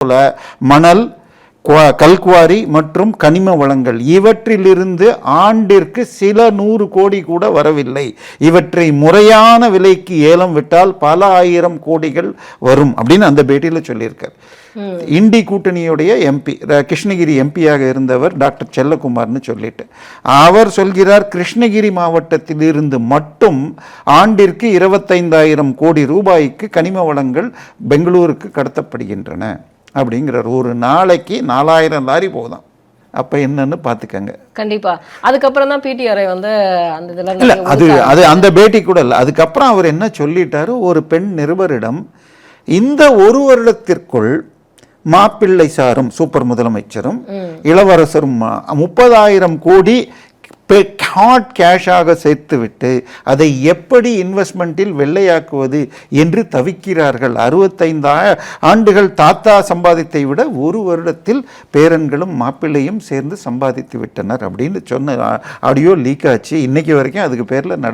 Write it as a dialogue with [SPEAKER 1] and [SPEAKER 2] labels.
[SPEAKER 1] போல மணல் குவா- கல்குவாரி மற்றும் கனிம வளங்கள். இவற்றிலிருந்து ஆண்டிற்கு சில நூறு கோடி கூட வரவில்லை. இவற்றை முறையான விலைக்கு ஏலம் விட்டால் பல ஆயிரம் கோடிகள் வரும் அப்படின்னு அந்த பேட்டியில் சொல்லியிருக்கார். இண்டி கூட்டணியுடைய எம்பி கிருஷ்ணகிரி எம்பியாக இருந்தவர் டாக்டர் செல்லகுமார்னு சொல்லிட்டு. அவர் சொல்கிறார் கிருஷ்ணகிரி மாவட்டத்திலிருந்து மட்டும் ஆண்டிற்கு இருபத்தைந்தாயிரம் கோடி ரூபாய்க்கு கனிம வளங்கள் பெங்களூருக்கு கடத்தப்படுகின்றன. அப்படிங்கிறார். ஒரு நாளைக்கு நாலாயிரம் லாரி போகுதாம் அப்போ என்னன்னு பார்த்துக்கங்க.
[SPEAKER 2] கண்டிப்பா. அதுக்கப்புறம் தான் பிடிஆரை வந்து அந்த இதுல
[SPEAKER 1] இல்ல அது அது அந்த பேட்டி கூட இல்லை. அதுக்கப்புறம் அவர் என்ன சொல்லிட்டாரு? ஒரு பெண் நிருபரிடம் இந்த ஒரு வருடத்திற்குள் மாப்பிள்ளை சாரும் சூப்பர் முதலமைச்சரும் இளவரசரும் முப்பதாயிரம் கோடி ஹாட் கேஷாக சேர்த்துவிட்டு அதை எப்படி இன்வெஸ்ட்மெண்ட்டில் வெள்ளையாக்குவது என்று தவிக்கிறார்கள். அறுபத்தைந்து ஆண்டுகள் தாத்தா சம்பாதித்தை விட ஒரு வருடத்தில் பேரன்களும் மாப்பிள்ளையும் சேர்ந்து சம்பாதித்து விட்டனர் அப்படின்னு சொன்ன ஆடியோ லீக் ஆச்சு. இன்னைக்கு வரைக்கும் அதுக்கு பேரில் நட